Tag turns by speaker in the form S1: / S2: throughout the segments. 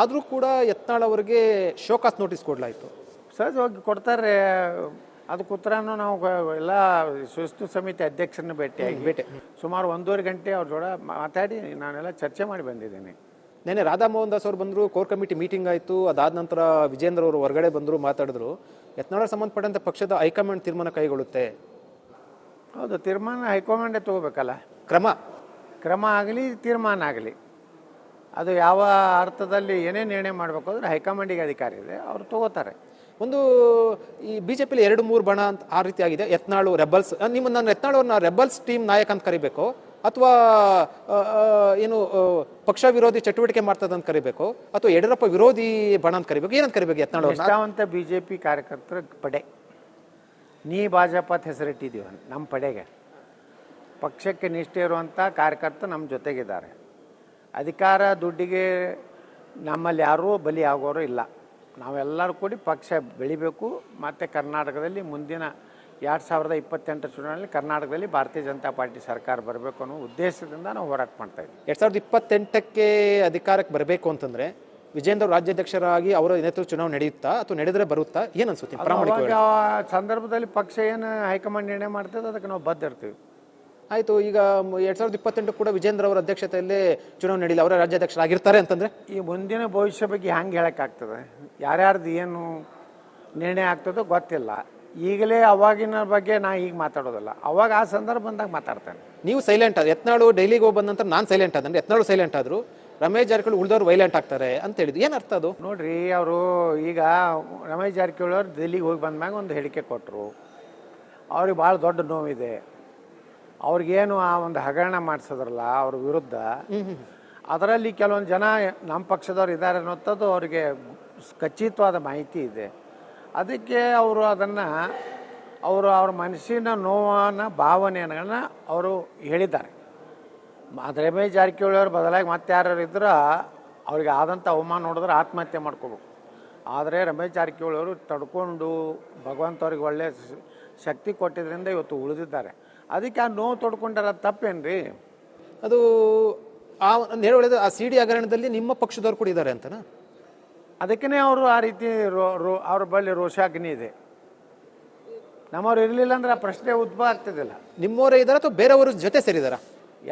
S1: ಆದರೂ ಕೂಡ ಯತ್ನಾಳ್ ಅವರಿಗೆ ಶೋಕಾಸ್ ನೋಟಿಸ್ ಕೊಡಲಾಯಿತು.
S2: ಸಹಜವಾಗಿ ಕೊಡ್ತಾರೆ. ಅದಕ್ಕೆ ಉತ್ತರನೂ ನಾವು ಎಲ್ಲ ಶಿಸ್ತು ಸಮಿತಿ ಅಧ್ಯಕ್ಷರನ್ನ ಭೇಟಿಯಾಗಿ
S1: ಭೇಟಿ.
S2: ಸುಮಾರು ಒಂದೂವರೆ ಗಂಟೆ ಅವ್ರ ಜೋಡ ಮಾತಾಡಿ ನಾನೆಲ್ಲ ಚರ್ಚೆ ಮಾಡಿ ಬಂದಿದ್ದೀನಿ.
S1: ನೆನೆ ರಾಧಾ ಮೋಹನ್ ದಾಸ್ ಅವರು ಬಂದರು ಕೋರ್ ಕಮಿಟಿ ಮೀಟಿಂಗ್ ಆಯಿತು ಅದಾದ ನಂತರ ವಿಜೇಂದ್ರ ಅವರು ಹೊರಗಡೆ ಬಂದರು ಮಾತಾಡಿದ್ರು. ಯತ್ನಾಳ ಸಂಬಂಧಪಟ್ಟಂತೆ ಪಕ್ಷದ ಹೈಕಮಾಂಡ್ ತೀರ್ಮಾನ ಕೈಗೊಳ್ಳುತ್ತೆ?
S2: ಹೌದು ತೀರ್ಮಾನ ಹೈಕಮಾಂಡೇ ತಗೋಬೇಕಲ್ಲ?
S1: ಕ್ರಮ.
S2: ಕ್ರಮ ಆಗಲಿ ತೀರ್ಮಾನ ಆಗಲಿ. ಅದು ಯಾವ ಅರ್ಥದಲ್ಲಿ ಏನೇ ನಿರ್ಣಯ ಮಾಡಬೇಕು ಅಂದರೆ ಹೈಕಮಾಂಡಿಗೆ ಅಧಿಕಾರಿ ಇದೆ ಅವರು ತಗೋತಾರೆ.
S1: ಒಂದು ಈ ಬಿ ಜೆ ಪಿಲಿ ಎರಡು ಮೂರು ಬಣ ಅಂತ ಆ ರೀತಿ ಆಗಿದೆ. ಯತ್ನಾಳು ರೆಬಲ್ಸ್. ನಿಮ್ಮ ನಾನು ಯತ್ನಾಳವ್ರನ್ನ ರೆಬಲ್ಸ್ ಟೀಮ್ ನಾಯಕ ಅಂತ ಕರಿಬೇಕು. ಅಥವಾ ಏನು ಪಕ್ಷ ವಿರೋಧಿ ಚಟುವಟಿಕೆ ಮಾಡ್ತದ ಅಂತ ಕರಿಬೇಕು. ಅಥವಾ ಯಡಿಯೂರಪ್ಪ ವಿರೋಧಿ ಬಣ ಅಂತ ಕರಿಬೇಕು. ಏನಂತ ಕರಿಬೇಕು ಯತ್ನಾಳು ಅಂತ
S2: ನಿಷ್ಠಾವಂತ ಬಿ ಜೆ ಪಿ ಕಾರ್ಯಕರ್ತರ ಪಡೆ. ನೀ ಭಾಜಪ ಅಂತ ಹೆಸರಿಟ್ಟಿದ್ದೀವ ನಮ್ಮ ಪಡೆಗೆ. ಪಕ್ಷಕ್ಕೆ ನಿಷ್ಠೆ ಇರುವಂಥ ಕಾರ್ಯಕರ್ತ ನಮ್ಮ ಜೊತೆಗಿದ್ದಾರೆ. ಅಧಿಕಾರ ದುಡ್ಡಿಗೆ ನಮ್ಮಲ್ಲಿ ಯಾರೂ ಬಲಿ ಆಗೋರು ಇಲ್ಲ. ನಾವೆಲ್ಲರೂ ಕೂಡಿ ಪಕ್ಷ ಬೆಳಿಬೇಕು. ಮತ್ತು ಕರ್ನಾಟಕದಲ್ಲಿ ಮುಂದಿನ ಎರಡು ಸಾವಿರದ ಇಪ್ಪತ್ತೆಂಟರ ಚುನಾವಣೆಯಲ್ಲಿ ಕರ್ನಾಟಕದಲ್ಲಿ ಭಾರತೀಯ ಜನತಾ ಪಾರ್ಟಿ ಸರ್ಕಾರ ಬರಬೇಕು ಅನ್ನೋ ಉದ್ದೇಶದಿಂದ ನಾವು ಹೋರಾಟ ಮಾಡ್ತಾ ಇದ್ದೀವಿ.
S1: ಎರಡು ಸಾವಿರದ ಇಪ್ಪತ್ತೆಂಟಕ್ಕೆ ಅಧಿಕಾರಕ್ಕೆ ಬರಬೇಕು ಅಂತಂದರೆ ವಿಜೇಂದ್ರ ರಾಜ್ಯಾಧ್ಯಕ್ಷರಾಗಿ ಅವರ ನೇತೃತ್ವ ಚುನಾವಣೆ ನಡೆಯುತ್ತಾ ಅಥವಾ ನಡೆದರೆ ಬರುತ್ತಾ? ಏನು ಅನ್ಸುತ್ತೆ
S2: ಸಂದರ್ಭದಲ್ಲಿ ಪಕ್ಷ ಏನು ಹೈಕಮಾಂಡ್ ನಿರ್ಣಯ ಮಾಡ್ತದೆ ಅದಕ್ಕೆ ನಾವು ಬದ್ಧ ಇರ್ತೀವಿ.
S1: ಆಯ್ತು ಈಗ ಎರಡ್ ಸಾವಿರದ ಇಪ್ಪತ್ತೆಂಟು ಕೂಡ ವಿಜೇಂದ್ರ ಅವರ ಅಧ್ಯಕ್ಷತೆಯಲ್ಲಿ ಚುನಾವಣೆ ನಡೀಲಿ ಅವರ ರಾಜ್ಯಾಧ್ಯಕ್ಷರಾಗಿರ್ತಾರೆ ಅಂತಂದ್ರೆ?
S2: ಈ ಮುಂದಿನ ಭವಿಷ್ಯ ಬಗ್ಗೆ ಹ್ಯಾಂಗೆ ಹೇಳೋಕ್ಕಾಗ್ತದೆ? ಯಾರ್ಯಾರ್ದು ಏನು ನಿರ್ಣಯ ಆಗ್ತದೋ ಗೊತ್ತಿಲ್ಲ. ಈಗಲೇ ಅವಾಗಿನ ಬಗ್ಗೆ ನಾ ಈಗ ಮಾತಾಡೋದಿಲ್ಲ. ಅವಾಗ ಆ ಸಂದರ್ಭ ಬಂದಾಗ ಮಾತಾಡ್ತೇನೆ.
S1: ನೀವು ಸೈಲೆಂಟ್ ಆದ್ರೆ ಯತ್ನಾಳು ಡೈಲಿಗೆ ಹೋಗಿ ಬಂದ ನಂತರ ನಾನು ಸೈಲೆಂಟ್ ಆದ್ರೆ ಯತ್ನಾಳು ಸೈಲೆಂಟ್ ಆದ್ರು ರಮೇಶ್ ಜಾರಕಿಹೊಳಿ ಉಳಿದವರು ವೈಲೆಂಟ್ ಆಗ್ತಾರೆ ಅಂತ ಹೇಳಿದ್ರು ಏನು ಅರ್ಥ ಅದು?
S2: ನೋಡ್ರಿ ಅವರು ಈಗ ರಮೇಶ್ ಜಾರಕಿಹೊಳಿ ಅವರು ದಿಲ್ಲಿಗೆ ಹೋಗಿ ಬಂದ್ಮ್ಯಾಗ ಒಂದು ಹೇಳಿಕೆ ಕೊಟ್ಟರು ಅವ್ರಿಗೆ ಭಾಳ ದೊಡ್ಡ ನೋವಿದೆ. ಅವ್ರಿಗೇನು ಆ ಒಂದು ಹಗರಣ ಮಾಡಿಸಿದ್ರಲ್ಲ ಅವ್ರ ವಿರುದ್ಧ, ಅದರಲ್ಲಿ ಕೆಲವೊಂದು ಜನ ನಮ್ಮ ಪಕ್ಷದವ್ರು ಇದ್ದಾರೆ ಅನ್ನೋಂಥದ್ದು ಅವರಿಗೆ ಖಚಿತವಾದ ಮಾಹಿತಿ ಇದೆ. ಅದಕ್ಕೆ ಅವರು ಅದನ್ನು, ಅವರು ಅವ್ರ ಮನಸ್ಸಿನ ನೋವನ ಭಾವನೆಗಳನ್ನ ಅವರು ಹೇಳಿದ್ದಾರೆ. ಆದರೆ ರಮೇಶ್ ಜಾರಕಿಹೊಳಿ ಅವ್ರ ಬದಲಾಗಿ ಮತ್ತೆ ಯಾರ್ಯಾರು ಇದ್ರೆ ಅವ್ರಿಗೆ ಆದಂಥ ಅವಮಾನ ನೋಡಿದ್ರೆ ಆತ್ಮಹತ್ಯೆ ಮಾಡ್ಕೋಬೇಕು. ಆದರೆ ರಮೇಶ್ ಜಾರಕಿಹೊಳಿ ಅವರು ತಡ್ಕೊಂಡು ಭಗವಂತ ಒಳ್ಳೆಯ ಒಳ್ಳೆ ಶಕ್ತಿ ಕೊಟ್ಟಿದ್ದರಿಂದ ಇವತ್ತು ಉಳಿದಿದ್ದಾರೆ. ಅದಕ್ಕೆ ಆ ನೋವು ತೊಡ್ಕೊಂಡಾರ ತಪ್ಪೇನ್ರಿ?
S1: ಅದು ಆ ಒಂದು ಆ ಸಿ ಡಿ ಹಗರಣದಲ್ಲಿ ನಿಮ್ಮ ಪಕ್ಷದವ್ರು ಕೂಡ ಇದ್ದಾರೆ ಅಂತನಾ?
S2: ಅದಕ್ಕೇ ಅವರು ಆ ರೀತಿ ರೋ ರೋ ಅವ್ರ ಬಳಿ ರೋಷಾಗ್ನಿ ಇದೆ. ನಮ್ಮವ್ರು ಇರಲಿಲ್ಲ ಅಂದ್ರೆ ಆ ಪ್ರಶ್ನೆ ಉದ್ಭವ ಆಗ್ತದಿಲ್ಲ.
S1: ನಿಮ್ಮವರೇ ಇದಾರ ಅಥವಾ ಬೇರೆಯವ್ರ ಜೊತೆ ಸೇರಿದಾರ?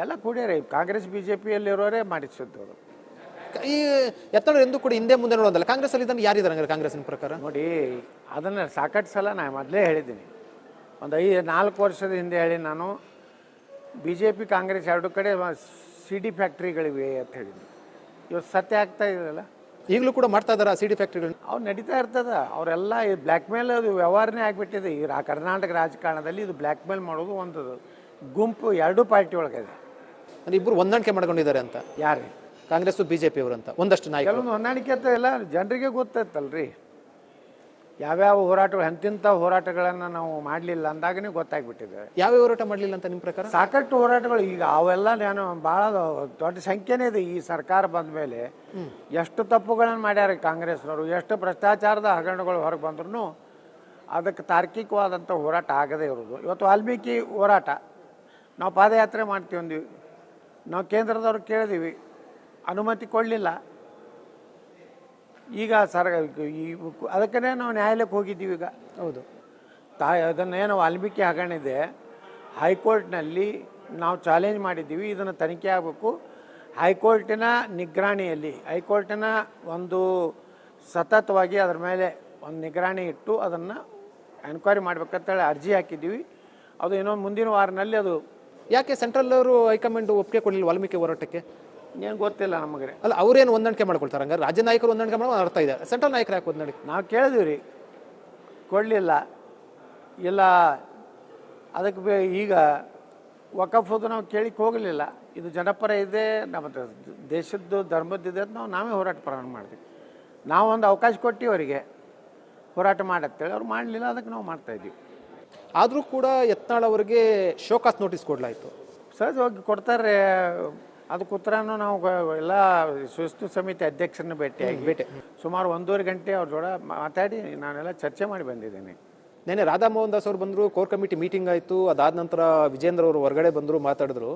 S2: ಎಲ್ಲ ಕೂಡ್ಯಾರೆ ಕಾಂಗ್ರೆಸ್ ಬಿ ಜೆ ಪಿಯಲ್ಲಿರೋರೇ ಮಾಡಿಸಿದ್ದವರು
S1: ಈ ಯತ್ನಾಳು ಎಂದು ಕೂಡ ಹಿಂದೆ ಮುಂದೆ ನೋಡೋದಲ್ಲ ಕಾಂಗ್ರೆಸ್ ಅಲ್ಲಿ ಇದನ್ನು ಯಾರಿದ್ದಾರೆ ಹಂಗಾರೆ ಕಾಂಗ್ರೆಸ್ನ ಪ್ರಕಾರ?
S2: ನೋಡಿ ಅದನ್ನು ಸಾಕಷ್ಟು ಸಲ ನಾನು ಮೊದಲೇ ಹೇಳಿದ್ದೀನಿ. ಒಂದು ಐದು ನಾಲ್ಕು ವರ್ಷದ ಹಿಂದೆ ಹೇಳಿ ನಾನು ಬಿ ಜೆ ಪಿ ಕಾಂಗ್ರೆಸ್ ಎರಡು ಕಡೆ ಸಿ ಡಿ ಫ್ಯಾಕ್ಟ್ರಿಗಳಿವೆ ಅಂತ ಹೇಳಿದ್ದೀನಿ ಇವತ್ತು ಸತ್ಯ ಆಗ್ತಾ ಇದೆಯಲ್ಲ?
S1: ಈಗಲೂ ಕೂಡ ಮಾಡ್ತಾ ಇದ್ದಾರೆ ಸಿ ಡಿ ಫ್ಯಾಕ್ಟ್ರಿಗಳು?
S2: ಅವ್ರು ನಡೀತಾ ಇರ್ತದ. ಅವರೆಲ್ಲ ಈ ಬ್ಲ್ಯಾಕ್ ಮೇಲ್ ಅದು ವ್ಯವಹಾರನೇ ಆಗಿಬಿಟ್ಟಿದೆ. ಈ ರಾ- ಕರ್ನಾಟಕ ರಾಜಕಾರಣದಲ್ಲಿ ಇದು ಬ್ಲ್ಯಾಕ್ ಮೇಲ್ ಮಾಡೋದು ಒಂದು ಗುಂಪು ಎರಡೂ ಪಾರ್ಟಿ ಒಳಗಿದೆ.
S1: ಅಂದ್ರೆ ಇಬ್ಬರು ಹೊಂದಾಣಿಕೆ ಮಾಡ್ಕೊಂಡಿದ್ದಾರೆ ಅಂತ.
S2: ಯಾರೇ?
S1: ಕಾಂಗ್ರೆಸ್ ಬಿಜೆಪಿ ಅವರು ಅಂತ. ಒಂದಷ್ಟು ನಾಯಕರು.
S2: ಕೆಲವೊಂದು ಹೊಂದಾಣಿಕೆ ಅಂತ ಎಲ್ಲ ಜನರಿಗೆ ಗೊತ್ತೈತಲ್ರಿ ಯಾವ್ಯಾವ ಹೋರಾಟಗಳು ಎಂತಿಂಥ ಹೋರಾಟಗಳನ್ನು ನಾವು ಮಾಡಲಿಲ್ಲ ಅಂದಾಗನೇ ಗೊತ್ತಾಗ್ಬಿಟ್ಟಿದೆ.
S1: ಯಾವ ಹೋರಾಟ ಮಾಡಲಿಲ್ಲ ಅಂತ ನಿಮ್ಮ ಪ್ರಕಾರ?
S2: ಸಾಕಷ್ಟು ಹೋರಾಟಗಳು ಈಗ ಅವೆಲ್ಲ ನಾನು ಭಾಳ ದೊಡ್ಡ ಸಂಖ್ಯೆನೇ ಇದೆ ಈ ಸರ್ಕಾರ ಬಂದ ಮೇಲೆ. ಎಷ್ಟು ತಪ್ಪುಗಳನ್ನು ಮಾಡ್ಯಾರ ಕಾಂಗ್ರೆಸ್ನವರು ಎಷ್ಟು ಭ್ರಷ್ಟಾಚಾರದ ಹಗರಣಗಳು ಹೊರಗೆ ಬಂದ್ರೂ ಅದಕ್ಕೆ ತಾರ್ಕಿಕವಾದಂಥ ಹೋರಾಟ ಆಗದೇ ಇರೋದು ಇವತ್ತು ವಾಲ್ಮೀಕಿ ಹೋರಾಟ ನಾವು ಪಾದಯಾತ್ರೆ ಮಾಡ್ತೀವಿ ಅಂದೀವಿ. ನಾವು ಕೇಂದ್ರದವ್ರು ಕೇಳಿದೀವಿ ಅನುಮತಿ ಕೊಡಲಿಲ್ಲ. ಈಗ ಸರ್ ಈ ಅದಕ್ಕೇ ನಾವು ನ್ಯಾಯಾಲಯಕ್ಕೆ ಹೋಗಿದ್ದೀವಿ ಈಗ.
S1: ಹೌದು.
S2: ತಾ ಅದನ್ನೇನು ವಾಲ್ಮೀಕಿ ಹಗರಣ ಇದೆ ಹೈಕೋರ್ಟ್ನಲ್ಲಿ ನಾವು ಚಾಲೆಂಜ್ ಮಾಡಿದ್ದೀವಿ ಇದನ್ನು ತನಿಖೆ ಆಗಬೇಕು. ಹೈಕೋರ್ಟಿನ ನಿಗ್ರಾಣಿಯಲ್ಲಿ ಹೈಕೋರ್ಟಿನ ಒಂದು ಸತತವಾಗಿ ಅದರ ಮೇಲೆ ಒಂದು ನಿಗ್ರಾಣಿ ಇಟ್ಟು ಅದನ್ನು ಎನ್ಕ್ವೈರಿ ಮಾಡ್ಬೇಕಂತೇಳಿ ಅರ್ಜಿ ಹಾಕಿದ್ದೀವಿ. ಅದು ಇನ್ನೊಂದು ಮುಂದಿನ ವಾರನಲ್ಲಿ ಅದು
S1: ಯಾಕೆ ಸೆಂಟ್ರಲ್ ಅವರು ಹೈಕಮಾಂಡ್ ಒಪ್ಪಿಗೆ ಕೊಡಲಿಲ್ಲ ವಾಲ್ಮೀಕಿ ಹೋರಾಟಕ್ಕೆ?
S2: ಏನು ಗೊತ್ತಿಲ್ಲ ನಮಗೆ.
S1: ಅಲ್ಲ ಅವ್ರೇನು ಹೊಂದಾಣಿಕೆ ಮಾಡ್ಕೊಳ್ತಾರೆ? ಹಂಗಾರೆ ರಾಜ್ಯ ನಾಯಕರು ಹೊಂದಾಣಿಕೆ ಮಾಡೋ ಅರ್ಥ ಇದೆ ಸೆಂಟ್ರಲ್ ನಾಯಕರು ಯಾಕೆ ಹೊಂದಾಣಿಕೆ?
S2: ನಾವು ಕೇಳಿದ್ವಿ ರೀ ಕೊಡಲಿಲ್ಲ. ಇಲ್ಲ ಅದಕ್ಕೆ ಬೇ ಈಗ ವಕಫದು ನಾವು ಕೇಳಿಕ್ಕೆ ಹೋಗಲಿಲ್ಲ. ಇದು ಜನಪರ ಇದೆ ನಮ್ಮ ದೇಶದ್ದು ಧರ್ಮದ್ದಿದೆ ಅಂತ ನಾವು ನಾವೇ ಹೋರಾಟ ಪ್ರಾರಂಭ ಮಾಡಿದ್ವಿ ನಾವು ಒಂದು ಅವಕಾಶ ಕೊಟ್ಟು ಅವರಿಗೆ ಹೋರಾಟ ಮಾಡತ್ತೇಳಿ ಅವ್ರು ಮಾಡಲಿಲ್ಲ ಅದಕ್ಕೆ ನಾವು ಮಾಡ್ತಾಯಿದ್ವಿ
S1: ಆದರೂ ಕೂಡ ಯತ್ನಾಳ್ ಅವರಿಗೆ ಶೋಕಾಸ್ ನೋಟಿಸ್ ಕೊಡಲಾಯಿತು.
S2: ಸಹಜವಾಗಿ ಕೊಡ್ತಾರೆ. ಅದಕ್ಕೆ ಉತ್ತರನೂ ನಾವು ಎಲ್ಲ ಶಿಸ್ತು ಸಮಿತಿ ಅಧ್ಯಕ್ಷರನ್ನ ಭೇಟಿಯಾಗಿ
S1: ಭೇಟಿ.
S2: ಸುಮಾರು ಒಂದೂವರೆ ಗಂಟೆ ಅವ್ರ ಜೋಡ ಮಾತಾಡಿ ನಾನೆಲ್ಲ ಚರ್ಚೆ ಮಾಡಿ ಬಂದಿದ್ದೀನಿ.
S1: ನೆನೆ ರಾಧಾ ಮೋಹನ್ ದಾಸ್ ಅವರು ಬಂದರು ಕೋರ್ ಕಮಿಟಿ ಮೀಟಿಂಗ್ ಆಯಿತು ಅದಾದ ನಂತರ ವಿಜೇಂದ್ರ ಅವರು ಹೊರಗಡೆ ಬಂದರು ಮಾತಾಡಿದ್ರು.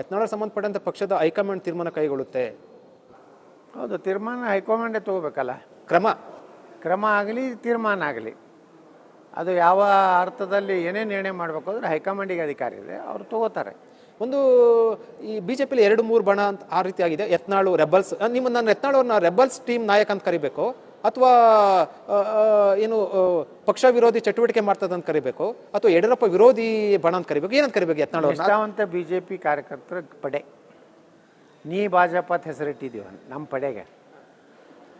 S1: ಯತ್ನಾಳ ಸಂಬಂಧಪಟ್ಟಂತೆ ಪಕ್ಷದ ಹೈಕಮಾಂಡ್ ತೀರ್ಮಾನ ಕೈಗೊಳ್ಳುತ್ತೆ?
S2: ಹೌದು ತೀರ್ಮಾನ ಹೈಕಮಾಂಡೇ ತಗೋಬೇಕಲ್ಲ?
S1: ಕ್ರಮ.
S2: ಕ್ರಮ ಆಗಲಿ ತೀರ್ಮಾನ ಆಗಲಿ. ಅದು ಯಾವ ಅರ್ಥದಲ್ಲಿ ಏನೇ ನಿರ್ಣಯ ಮಾಡಬೇಕು ಅಂದ್ರೆ ಹೈಕಮಾಂಡಿಗೆ ಅಧಿಕಾರ ಇದೆ ಅವರು ತಗೋತಾರೆ.
S1: ಒಂದು, ಈ ಬಿಜೆಪಿಲಿ ಎರಡು ಮೂರು ಬಣ ಅಂತ ಆ ರೀತಿ ಆಗಿದೆ. ಯತ್ನಾಳು, ರೆಬಲ್ಸ್. ನಿಮ್ಮ ನಾನು ಯತ್ನಾಳು ಅವ್ರನ್ನ ರೆಬಲ್ಸ್ ಟೀಮ್ ನಾಯಕ ಅಂತ ಕರಿಬೇಕು. ಅಥವಾ ಏನು ಪಕ್ಷ ವಿರೋಧಿ ಚಟುವಟಿಕೆ ಮಾಡ್ತದ ಅಂತ ಕರಿಬೇಕು. ಅಥವಾ ಯಡಿಯೂರಪ್ಪ ವಿರೋಧಿ ಬಣ ಅಂತ ಕರಿಬೇಕು. ಏನಂತ ಕರಿಬೇಕು ಯತ್ನಾಳು
S2: ಅಂತ ಬಿ ಜೆ ಪಿ ಕಾರ್ಯಕರ್ತರ ಪಡೆ. ನೀ ಭಾಜಪ ಅಂತ ಹೆಸರಿಟ್ಟಿದ್ದೀವ ನಮ್ಮ ಪಡೆಗೆ.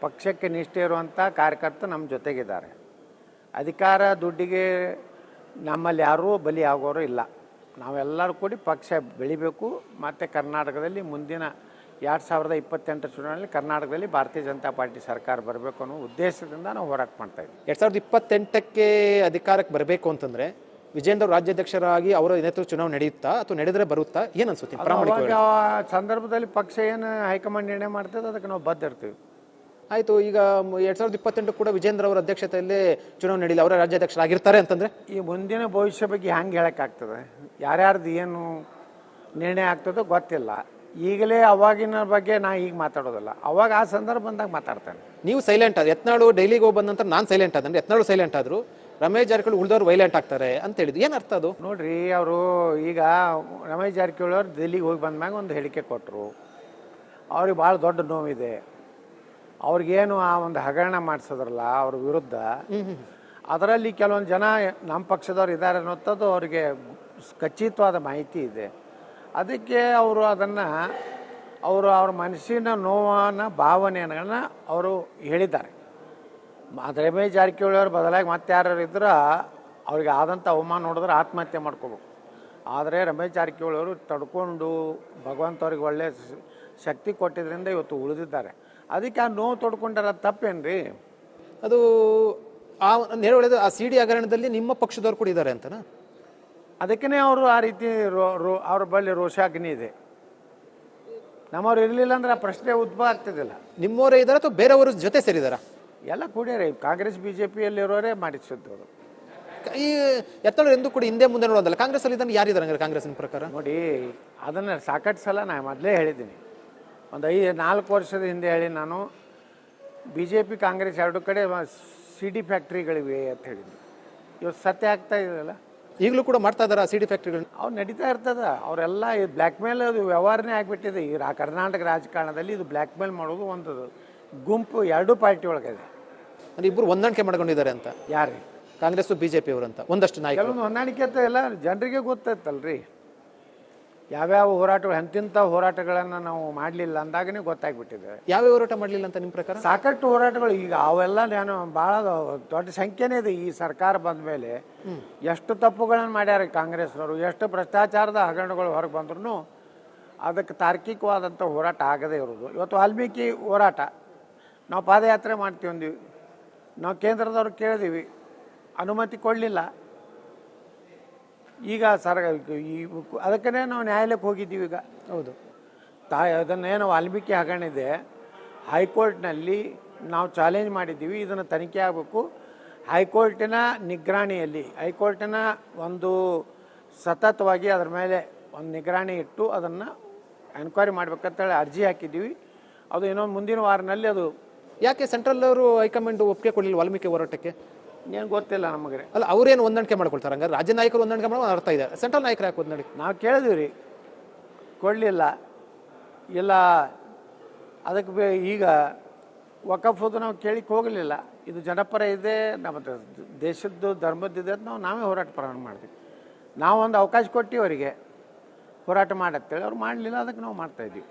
S2: ಪಕ್ಷಕ್ಕೆ ನಿಷ್ಠೆ ಇರುವಂಥ ಕಾರ್ಯಕರ್ತರು ನಮ್ಮ ಜೊತೆಗಿದ್ದಾರೆ. ಅಧಿಕಾರ, ದುಡ್ಡಿಗೆ ನಮ್ಮಲ್ಲಿ ಯಾರೂ ಬಲಿ ಆಗೋರು ಇಲ್ಲ. ನಾವೆಲ್ಲರೂ ಕೂಡಿ ಪಕ್ಷ ಬೆಳಿಬೇಕು. ಮತ್ತು ಕರ್ನಾಟಕದಲ್ಲಿ ಮುಂದಿನ ಎರಡು ಸಾವಿರದ ಇಪ್ಪತ್ತೆಂಟರ ಚುನಾವಣೆಯಲ್ಲಿ ಕರ್ನಾಟಕದಲ್ಲಿ ಭಾರತೀಯ ಜನತಾ ಪಾರ್ಟಿ ಸರ್ಕಾರ ಬರಬೇಕು ಅನ್ನೋ ಉದ್ದೇಶದಿಂದ ನಾವು ಹೋರಾಟ ಮಾಡ್ತಾ ಇದ್ದೀವಿ.
S1: ಎರಡು ಸಾವಿರದ ಇಪ್ಪತ್ತೆಂಟಕ್ಕೆ ಅಧಿಕಾರಕ್ಕೆ ಬರಬೇಕು ಅಂತಂದರೆ ವಿಜೇಂದ್ರ ರಾಜ್ಯಾಧ್ಯಕ್ಷರಾಗಿ ಅವರ ನೇತೃತ್ವ ಚುನಾವಣೆ ನಡೆಯುತ್ತಾ ಅಥವಾ ನಡೆದರೆ ಬರುತ್ತಾ? ಏನು ಅನ್ಸುತ್ತೆ?
S2: ಆ ಸಂದರ್ಭದಲ್ಲಿ ಪಕ್ಷ ಏನು ಹೈಕಮಾಂಡ್ ನಿರ್ಣಯ ಮಾಡ್ತದೆ ಅದಕ್ಕೆ ನಾವು ಬದ್ಧ ಇರ್ತೀವಿ
S1: ಆಯ್ತು ಈಗ ಎರಡು ಸಾವಿರದ ಇಪ್ಪತ್ತೆಂಟು ಕೂಡ ವಿಜೇಂದ್ರ ಅವರ ಅಧ್ಯಕ್ಷತೆಯಲ್ಲಿ ಚುನಾವಣೆ ನಡೀಲಿ ಅವರ ರಾಜ್ಯಾಧ್ಯಕ್ಷರಾಗಿರ್ತಾರೆ ಅಂತಂದ್ರೆ?
S2: ಈ ಮುಂದಿನ ಭವಿಷ್ಯ ಬಗ್ಗೆ ಹ್ಯಾಂಗೆ ಹೇಳೋಕ್ಕಾಗ್ತದೆ? ಯಾರ್ಯಾರ್ದು ಏನು ನಿರ್ಣಯ ಆಗ್ತದೋ ಗೊತ್ತಿಲ್ಲ. ಈಗಲೇ ಅವಾಗಿನ ಬಗ್ಗೆ ನಾ ಈಗ ಮಾತಾಡೋದಿಲ್ಲ. ಅವಾಗ ಆ ಸಂದರ್ಭ ಬಂದಾಗ ಮಾತಾಡ್ತೇನೆ.
S1: ನೀವು ಸೈಲೆಂಟ್ ಆದ್ರೆ ಯತ್ನಾಳು ಡೈಲಿಗೆ ಹೋಗಿ ಬಂದ ನಂತರ ನಾನು ಸೈಲೆಂಟ್ ಆದ್ರೆ ಯತ್ನಾಳು ಸೈಲೆಂಟ್ ಆದ್ರು ರಮೇಶ್ ಜಾರಕಿಹೊಳಿ ಉಳಿದವರು ವೈಲೆಂಟ್ ಆಗ್ತಾರೆ ಅಂತ ಹೇಳಿದ್ರು ಏನು ಅರ್ಥ ಅದು?
S2: ನೋಡ್ರಿ ಅವರು ಈಗ ರಮೇಶ್ ಜಾರಕಿಹೊಳಿ ಅವರು ದಿಲ್ಲಿಗೆ ಹೋಗಿ ಬಂದ್ಮ್ಯಾಗ ಒಂದು ಹೇಳಿಕೆ ಕೊಟ್ಟರು ಅವ್ರಿಗೆ ಭಾಳ ದೊಡ್ಡ ನೋವಿದೆ. ಅವ್ರಿಗೇನು ಆ ಒಂದು ಹಗರಣ ಮಾಡಿಸಿದ್ರಲ್ಲ ಅವ್ರ ವಿರುದ್ಧ, ಅದರಲ್ಲಿ ಕೆಲವೊಂದು ಜನ ನಮ್ಮ ಪಕ್ಷದವ್ರು ಇದ್ದಾರೆ ಅನ್ನೋಂಥದ್ದು ಅವರಿಗೆ ಖಚಿತವಾದ ಮಾಹಿತಿ ಇದೆ. ಅದಕ್ಕೆ ಅವರು ಅದನ್ನು, ಅವರು ಅವ್ರ ಮನಸ್ಸಿನ ನೋವನ್ನ ಭಾವನೆಗಳನ್ನ ಅವರು ಹೇಳಿದ್ದಾರೆ. ರಮೇಶ್ ಜಾರಕಿಹೊಳಿ ಅವ್ರ ಬದಲಾಗಿ ಮತ್ತೆ ಯಾರ್ಯಾರು ಇದ್ರೆ, ಅವ್ರಿಗೆ ಆದಂಥ ಅವಮಾನ ನೋಡಿದ್ರೆ ಆತ್ಮಹತ್ಯೆ ಮಾಡ್ಕೋಬೇಕು. ಆದರೆ ರಮೇಶ್ ಜಾರಕಿಹೊಳಿಯವರು ತಡ್ಕೊಂಡು ಭಗವಂತ ಅವ್ರಿಗೆ ಒಳ್ಳೆ ಶ- ಶಕ್ತಿ ಕೊಟ್ಟಿದ್ದರಿಂದ ಇವತ್ತು ಉಳಿದಿದ್ದಾರೆ. ಅದಕ್ಕೆ ಆ ನೋವು ತೊಡ್ಕೊಂಡಾರ ತಪ್ಪೇನ್ರಿ?
S1: ಅದು ಆ ನೇರ ಹೇಳಿದ ಆ ಸಿ ಡಿ ಹಗರಣದಲ್ಲಿ ನಿಮ್ಮ ಪಕ್ಷದವ್ರು ಕೂಡ ಇದ್ದಾರೆ ಅಂತನ?
S2: ಅದಕ್ಕೇ ಅವರು ಆ ರೀತಿ ರೋ ರೋ ಅವ್ರ ಬಳಿ ರೋಷಾಗ್ನಿ ಇದೆ. ನಮ್ಮವ್ರು ಇರಲಿಲ್ಲ ಅಂದ್ರೆ ಆ ಪ್ರಶ್ನೆ ಉದ್ಭವ ಆಗ್ತಿದ್ದಿಲ್ಲ
S1: ನಿಮ್ಮವರೇ ಇದಾರೆ ಅಥವಾ ಬೇರೆಯವರು ಜೊತೆ ಸೇರಿದಾರ?
S2: ಎಲ್ಲ ಕೂಡ್ಯಾರ ಕಾಂಗ್ರೆಸ್ ಬಿ ಜೆ ಪಿಯಲ್ಲಿರೋರೇ ಮಾಡಿಸಿದ್ದವರು.
S1: ಈ ಎತ್ತಳರು ಎಂದು ಕೂಡ ಹಿಂದೆ ಮುಂದೆ ನೋಡೋದಲ್ಲ ಕಾಂಗ್ರೆಸ್ ಅಲ್ಲಿ ಇದನ್ನು ಯಾರಿದ್ದಾರೆ ಹಂಗಾರೆ ಕಾಂಗ್ರೆಸ್ನ ಪ್ರಕಾರ?
S2: ನೋಡಿ ಅದನ್ನ ಸಾಕಷ್ಟು ಸಲ ನಾನು ಮೊದಲೇ ಹೇಳಿದ್ದೀನಿ. ಒಂದು ಐದು ನಾಲ್ಕು ವರ್ಷದ ಹಿಂದೆ ಹೇಳಿ ನಾನು ಬಿ ಜೆ ಪಿ ಕಾಂಗ್ರೆಸ್ ಎರಡು ಕಡೆ ಸಿ ಡಿ ಫ್ಯಾಕ್ಟ್ರಿಗಳಿವೆ ಅಂತ ಹೇಳಿದ್ವಿ ಇವತ್ತು ಸತ್ಯ ಆಗ್ತಾ ಇದೆಯಲ್ಲ?
S1: ಈಗಲೂ ಕೂಡ ಮಾಡ್ತಾ ಇದಾರೆ ಸಿ ಡಿ ಫ್ಯಾಕ್ಟ್ರಿಗಳು
S2: ಅವ್ರು ನಡೀತಾ ಇರ್ತದ. ಅವರೆಲ್ಲ ಇದು ಬ್ಲ್ಯಾಕ್ ಮೇಲ್ ಅದು ವ್ಯವಹಾರನೇ ಆಗಿಬಿಟ್ಟಿದೆ. ಈ ರಾ ಕರ್ನಾಟಕ ರಾಜಕಾರಣದಲ್ಲಿ ಇದು ಬ್ಲ್ಯಾಕ್ ಮೇಲ್ ಮಾಡೋದು ಒಂದು ಗುಂಪು ಎರಡೂ ಪಾರ್ಟಿ ಒಳಗಿದೆ.
S1: ಅಂದ್ರೆ ಇಬ್ಬರು ಹೊಂದಾಣಿಕೆ ಮಾಡ್ಕೊಂಡಿದ್ದಾರೆ ಅಂತ?
S2: ಯಾರು?
S1: ಕಾಂಗ್ರೆಸ್ ಜೆ ಅವರು ಅಂತ? ಒಂದಷ್ಟು ನಾಯಕರು.
S2: ಕೆಲವೊಂದು ಹೊಂದಾಣಿಕೆ ಅಂತ ಎಲ್ಲ ಜನರಿಗೆ ಗೊತ್ತೈತಲ್ರಿ ಯಾವ್ಯಾವ ಹೋರಾಟಗಳು ಎಂತಿಂಥ ಹೋರಾಟಗಳನ್ನು ನಾವು ಮಾಡಲಿಲ್ಲ ಅಂದಾಗನೇ ಗೊತ್ತಾಗ್ಬಿಟ್ಟಿದೆ.
S1: ಯಾವ ಹೋರಾಟ ಮಾಡಲಿಲ್ಲ ಅಂತ ನಿಮ್ಮ ಪ್ರಕಾರ?
S2: ಸಾಕಷ್ಟು ಹೋರಾಟಗಳು ಈಗ ಅವೆಲ್ಲ ನಾನು ಭಾಳ ದೊಡ್ಡ ಸಂಖ್ಯೆನೇ ಇದೆ ಈ ಸರ್ಕಾರ ಬಂದ ಮೇಲೆ. ಎಷ್ಟು ತಪ್ಪುಗಳನ್ನು ಮಾಡ್ಯಾರ ಕಾಂಗ್ರೆಸ್ನವರು ಎಷ್ಟು ಭ್ರಷ್ಟಾಚಾರದ ಹಗರಣಗಳು ಹೊರಗೆ ಬಂದ್ರೂ ಅದಕ್ಕೆ ತಾರ್ಕಿಕವಾದಂಥ ಹೋರಾಟ ಆಗದೇ ಇರೋದು. ಇವತ್ತು ವಾಲ್ಮೀಕಿ ಹೋರಾಟ ನಾವು ಪಾದಯಾತ್ರೆ ಮಾಡ್ತೀವಿ ಅಂದೀವಿ. ನಾವು ಕೇಂದ್ರದವ್ರು ಕೇಳಿದೀವಿ ಅನುಮತಿ ಕೊಡಲಿಲ್ಲ. ಈಗ ಸರ ಈ ಅದಕ್ಕೇ ನಾವು ನ್ಯಾಯಾಲಯಕ್ಕೆ ಹೋಗಿದ್ದೀವಿ ಈಗ.
S1: ಹೌದು.
S2: ತಾ ಅದನ್ನೇನು ವಾಲ್ಮೀಕಿ ಹಗರಣ ಇದೆ ಹೈಕೋರ್ಟ್ನಲ್ಲಿ ನಾವು ಚಾಲೆಂಜ್ ಮಾಡಿದ್ದೀವಿ ಇದನ್ನು ತನಿಖೆ ಆಗಬೇಕು. ಹೈಕೋರ್ಟಿನ ನಿಗ್ರಾಣಿಯಲ್ಲಿ ಹೈಕೋರ್ಟಿನ ಒಂದು ಸತತವಾಗಿ ಅದರ ಮೇಲೆ ಒಂದು ನಿಗ್ರಾಣಿ ಇಟ್ಟು ಅದನ್ನು ಎನ್ಕ್ವೈರಿ ಮಾಡ್ಬೇಕಂತೇಳಿ ಅರ್ಜಿ ಹಾಕಿದ್ದೀವಿ. ಅದು ಇನ್ನೊಂದು ಮುಂದಿನ ವಾರನಲ್ಲಿ ಅದು
S1: ಯಾಕೆ ಸೆಂಟ್ರಲ್ ಅವರು ಹೈಕಮಾಂಡ್ ಒಪ್ಪಿಗೆ ಕೊಡಲಿಲ್ಲ ವಾಲ್ಮೀಕಿ ಹೋರಾಟಕ್ಕೆ?
S2: ಏನು ಗೊತ್ತಿಲ್ಲ ನಮಗೆ.
S1: ಅಲ್ಲ ಅವ್ರೇನು ಹೊಂದಾಣಿಕೆ ಮಾಡ್ಕೊಳ್ತಾರೆ? ಹಂಗಾರೆ ರಾಜ್ಯ ನಾಯಕರು ಹೊಂದಾಣಿಕೆ ಮಾಡೋ ಅರ್ಥ ಇದೆ. ಸೆಂಟ್ರಲ್ ನಾಯಕರು ಯಾಕೆ ಹೊಂದಾಣಿಕೆ?
S2: ನಾವು ಕೇಳಿದ್ವಿ ರೀ ಕೊಡಲಿಲ್ಲ. ಇಲ್ಲ ಅದಕ್ಕೆ ಬೇ ಈಗ ವಕಫದ್ದು ನಾವು ಕೇಳಿಕ್ಕೆ ಹೋಗಲಿಲ್ಲ. ಇದು ಜನಪರ ಇದೆ ನಮ್ಮ ದೇಶದ್ದು ಧರ್ಮದ್ದಿದೆ ಅಂತ ನಾವು ನಾವೇ ಹೋರಾಟ ಪ್ರಾರಂಭ ಮಾಡಿದ್ವಿ ನಾವು ಒಂದು ಅವಕಾಶ ಕೊಟ್ಟು ಅವರಿಗೆ ಹೋರಾಟ ಮಾಡತ್ತೇಳಿ ಅವ್ರು ಮಾಡಲಿಲ್ಲ ಅದಕ್ಕೆ ನಾವು ಮಾಡ್ತಾಯಿದ್ವಿ